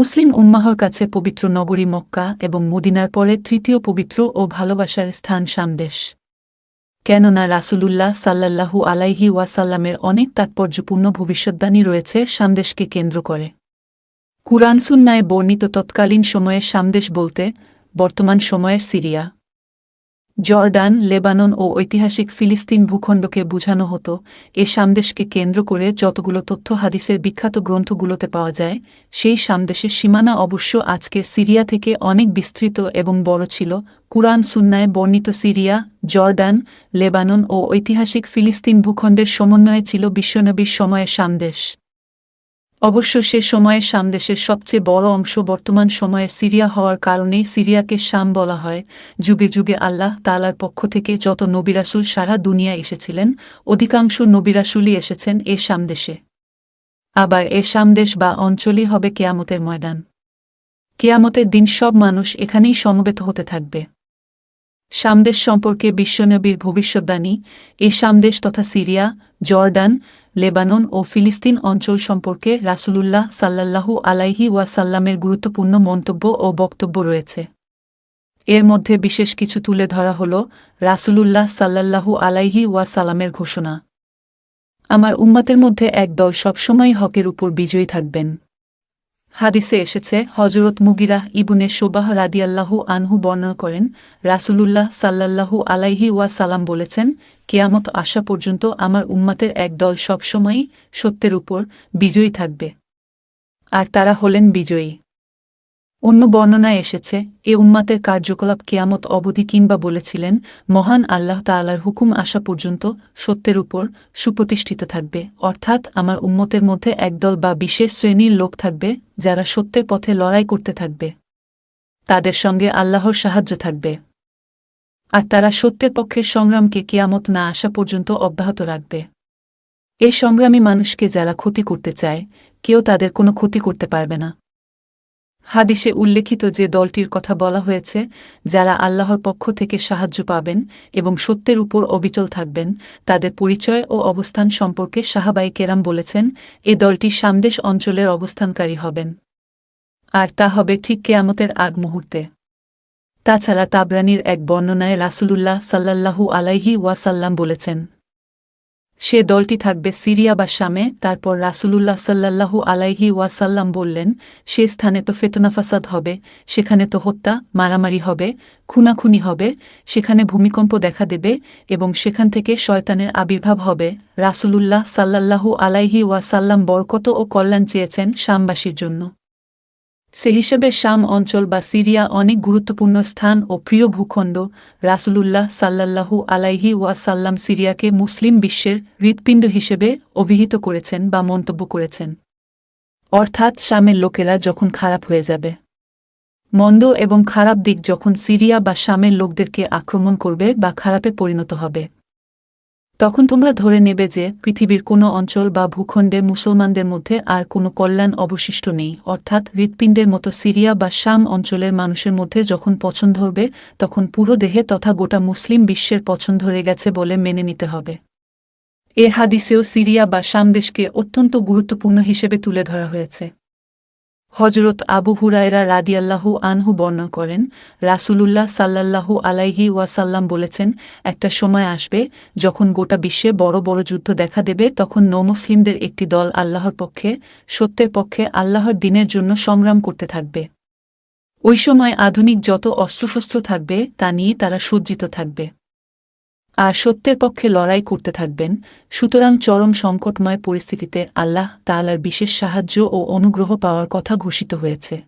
মুসলিম উম্মাহর কাছে পবিত্র নগরী মক্কা এবং মদিনার পরে তৃতীয় পবিত্র ও ভালোবাসার স্থান সামদেশ। কেননা রাসুলুল্লাহ সাল্লাল্লাহু আলাইহি ওয়াসাল্লামের অনেক তাৎপর্যপূর্ণ ভবিষ্যদ্বাণী রয়েছে সামদেশকে কেন্দ্র করে। কুরআন সুন্নায় বর্ণিত তৎকালীন সময়ে সামদেশ বলতে বর্তমান সময়ের সিরিয়া। জর্ডান, লেবানন ও ঐতিহাসিক ফিলিস্তিন ভূখণ্ডকে বোঝানো হতো। এ সামদেশকে কেন্দ্র করে যতগুলো তথ্য হাদিসের বিখ্যাত গ্রন্থগুলোতে পাওয়া যায়, সেই সামদেশের সীমানা অবশ্য আজকে সিরিয়া থেকে অনেক বিস্তৃত এবং বড় ছিল। কুরআন সুন্নায় বর্ণিত সিরিয়া, জর্ডান, লেবানন ও ঐতিহাসিক ফিলিস্তিন ভূখণ্ডের সমন্বয়ে ছিল বিশ্বনবীর সময়ের সামদেশ। অবশ্য সে সময়ে সামদেশের সবচেয়ে বড় অংশ বর্তমান সময়ে সিরিয়া হওয়ার কারণে সিরিয়াকে শাম বলা হয়। যুগে যুগে আল্লাহ তালার পক্ষ থেকে যত নবিরাসুল সারা দুনিয়া এসেছিলেন, অধিকাংশ নবিরাসুলই এসেছেন এ সামদেশে। আবার এ সামদেশ বা অঞ্চলই হবে কেয়ামতের ময়দান। কেয়ামতের দিন সব মানুষ এখানেই সমবেত হতে থাকবে। সামদেশ সম্পর্কে বিশ্বনবীর ভবিষ্যদ্বাণী, এ সামদেশ তথা সিরিয়া, জর্ডান লেবানন ও ফিলিস্তিন অঞ্চল সম্পর্কে রাসুলুল্লাহ সাল্লাল্লাহু আলাইহি ওয়াসাল্লামের গুরুত্বপূর্ণ মন্তব্য ও বক্তব্য রয়েছে। এর মধ্যে বিশেষ কিছু তুলে ধরা হল রাসুলুল্লাহ সাল্লাল্লাহু আলাইহি ওয়াসাল্লামের ঘোষণা। আমার উম্মাতের মধ্যে একদল সবসময় হকের উপর বিজয়ী থাকবেন। হাদিসে এসেছে হজরত মুগিরাহ ইবুনে সোবাহ রাদিয়াল্লাহু আনহু বর্ণনা করেন, রাসূলুল্লাহ সাল্লাল্লাহু আলাইহি ওয়া সালাম বলেছেন, কেয়ামত আসা পর্যন্ত আমার উম্মাতের এক দল সবসময়ই সত্যের উপর বিজয়ী থাকবে। আর তারা হলেন বিজয়ী। অন্য বর্ণনায় এসেছে, এ উম্মাতের কার্যকলাপ কেয়ামত অবধি কিংবা বলেছিলেন, মহান আল্লাহ তাআলার হুকুম আসা পর্যন্ত সত্যের উপর সুপ্রতিষ্ঠিত থাকবে। অর্থাৎ আমার উম্মতের মধ্যে একদল বা বিশেষ শ্রেণির লোক থাকবে, যারা সত্যের পথে লড়াই করতে থাকবে। তাদের সঙ্গে আল্লাহর সাহায্য থাকবে। আর তারা সত্যের পক্ষের সংগ্রামকে কেয়ামত না আসা পর্যন্ত অব্যাহত রাখবে। এ সংগ্রামী মানুষকে যারা ক্ষতি করতে চায়, কেউ তাদের কোনো ক্ষতি করতে পারবে না। হাদিসে উল্লেখিত যে দলটির কথা বলা হয়েছে, যারা আল্লাহর পক্ষ থেকে সাহায্য পাবেন এবং সত্যের উপর অবিচল থাকবেন, তাদের পরিচয় ও অবস্থান সম্পর্কে সাহাবাই কেরাম বলেছেন, এ দলটি সামদেশ অঞ্চলের অবস্থানকারী হবেন। আর তা হবে ঠিক কেয়ামতের আগ মুহূর্তে। তাছাড়া তাবরানির এক বর্ণনায় রাসূলুল্লাহ সাল্লাল্লাহু আলাইহি ওয়াসাল্লাম বলেছেন সে দলটি থাকবে সিরিয়া বা শামে। তারপর রাসূলুল্লাহ সাল্লাল্লাহু আলাইহি ওয়াসাল্লাম বললেন, সে স্থানে তো ফেতনাফাসাদ হবে, সেখানে তো হত্যা, মারামারি হবে, খুনাখুনি হবে, সেখানে ভূমিকম্প দেখা দেবে এবং সেখান থেকে শয়তানের আবির্ভাব হবে। রাসুলুল্লাহ সাল্লাল্লাহু আলাইহি ওয়াসাল্লাম বরকত ও কল্যাণ চেয়েছেন শামবাসীর জন্য। সে হিসেবে শাম অঞ্চল বা সিরিয়া অনেক গুরুত্বপূর্ণ স্থান ও প্রিয় ভূখণ্ড। রাসুলুল্লাহ সাল্লাল্লাহু আলাইহি ওয়াসাল্লাম সিরিয়াকে মুসলিম বিশ্বের হৃৎপিণ্ড হিসেবে অভিহিত করেছেন বা মন্তব্য করেছেন। অর্থাৎ শামের লোকেরা যখন খারাপ হয়ে যাবে, মন্দ এবং খারাপ দিক যখন সিরিয়া বা শামের লোকদেরকে আক্রমণ করবে বা খারাপে পরিণত হবে তখন তোমরা ধরে নেবে যে পৃথিবীর কোনো অঞ্চল বা ভূখণ্ডে মুসলমানদের মধ্যে আর কোনো কল্যাণ অবশিষ্ট নেই। অর্থাৎ হৃৎপিণ্ডের মতো সিরিয়া বা শাম অঞ্চলের মানুষের মধ্যে যখন পছন্দ হবে, তখন পুরো দেহে তথা গোটা মুসলিম বিশ্বের পছন্দ হয়ে গেছে বলে মেনে নিতে হবে। এ হাদিসেও সিরিয়া বা শাম দেশকে অত্যন্ত গুরুত্বপূর্ণ হিসেবে তুলে ধরা হয়েছে। হজরত আবু হুরায়রা রাদিয়াল্লাহু আনহু বর্ণনা করেন, রাসূলুল্লাহ সাল্লাল্লাহু আলাইহি ওয়াসাল্লাম বলেছেন, একটা সময় আসবে যখন গোটা বিশ্বে বড় বড় যুদ্ধ দেখা দেবে, তখন নমুসলিমদের একটি দল আল্লাহর পক্ষে, সত্যের পক্ষে আল্লাহর দিনের জন্য সংগ্রাম করতে থাকবে। ওই সময় আধুনিক যত অস্ত্রশস্ত্র থাকবে, তা নিয়ে তারা সজ্জিত থাকবে। আর সত্যের পক্ষে লড়াই করতে থাকবেন, সুতরাং চরম সংকটময় পরিস্থিতিতে আল্লাহ তালার বিশেষ সাহায্য ও অনুগ্রহ পাওয়ার কথা ঘোষিত হয়েছে।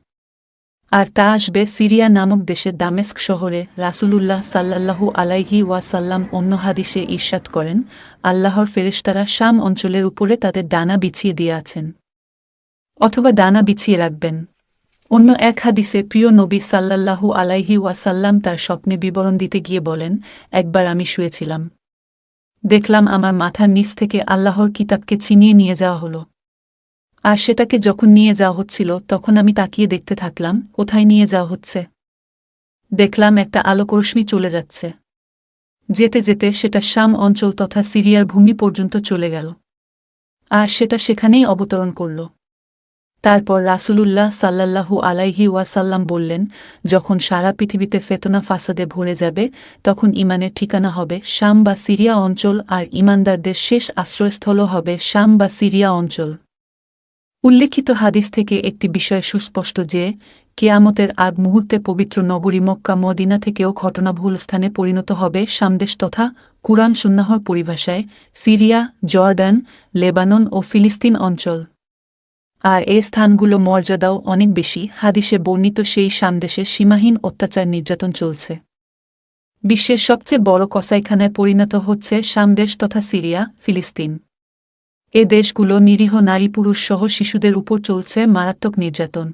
আর তা আসবে সিরিয়া নামক দেশের দামেস্ক শহরে রাসূলুল্লাহ সাল্লাল্লাহু আলাইহি ওয়াসাল্লাম অন্য হাদিসে ঈর্ষাদ করেন, আল্লাহর ফেরেশতারা শাম অঞ্চলের উপরে তাদের ডানা বিছিয়ে দিয়ে আছেন। অথবা ডানা বিছিয়ে রাখবেন। অন্য এক হাদিসে প্রিয় নবী সাল্লাল্লাহু আলাইহি ওয়াসাল্লাম তার স্বপ্নে বিবরণ দিতে গিয়ে বলেন, একবার আমি শুয়েছিলাম। দেখলাম আমার মাথার নিচ থেকে আল্লাহর কিতাবকে ছিনিয়ে নিয়ে যাওয়া হলো। আর সেটাকে যখন নিয়ে যাওয়া হচ্ছিল, তখন আমি তাকিয়ে দেখতে থাকলাম, কোথায় নিয়ে যাওয়া হচ্ছে? দেখলাম একটা আলোকরশ্মি চলে যাচ্ছে। যেতে যেতে সেটা শাম অঞ্চল তথা সিরিয়ার ভূমি পর্যন্ত চলে গেল। আর সেটা সেখানেই অবতরণ করল। তারপর রাসূলুল্লাহ সাল্লাল্লাহু আলাইহি ওয়াসাল্লাম বললেন, যখন সারা পৃথিবীতে ফেতনা ফাসাদে ভরে যাবে, তখন ইমানের ঠিকানা হবে শাম বা সিরিয়া অঞ্চল আর ইমানদারদের শেষ আশ্রয়স্থল হবে শাম বা সিরিয়া অঞ্চল। উল্লেখিত হাদিস থেকে একটি বিষয় সুস্পষ্ট যে, কেয়ামতের আগ মুহূর্তে পবিত্র নগরী মক্কা মদিনা থেকেও ঘটনাবহুল স্থানে পরিণত হবে সামদেশ তথা কুরআন সুন্নাহর পরিভাষায় সিরিয়া, জর্ডান, লেবানন ও ফিলিস্তিন অঞ্চল। আর এ স্থানগুলো মর্যাদাও অনেক বেশি। হাদিসে বর্ণিত সেই সামদেশে সীমাহীন অত্যাচার নির্যাতন চলছে। বিশ্বের সবচেয়ে বড় কসাইখানায় পরিণত হচ্ছে সামদেশ তথা সিরিয়া, ফিলিস্তিন। এ দেশগুলো নিরীহ নারী পুরুষ সহ শিশুদের উপর চলছে মারাত্মক নির্যাতন।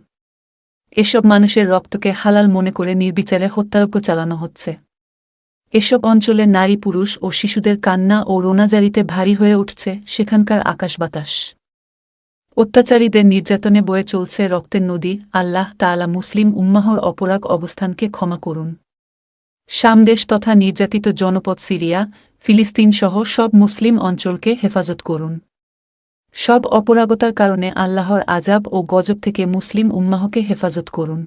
এসব মানুষের রক্তকে হালাল মনে করে নির্বিচারে হত্যাযজ্ঞ চালানো হচ্ছে। এসব অঞ্চলে নারী পুরুষ ও শিশুদের কান্না ও রোনাজারিতে ভারী হয়ে উঠছে সেখানকার আকাশ বাতাস। অত্যাচারীদের নির্যাতনে বয়ে চলছে রক্তের নদী। আল্লাহ তালা মুসলিম উম্মাহর অপরাগ অবস্থানকে ক্ষমা করুন। সামদেশ তথা নির্যাতিত জনপদ সিরিয়া ফিলিস্তিন সহ সব মুসলিম অঞ্চলকে হেফাজত করুন। সব অপরাগতার কারণে আল্লাহর আজাব ও গজব থেকে মুসলিম উম্মাহকে হেফাজত করুন।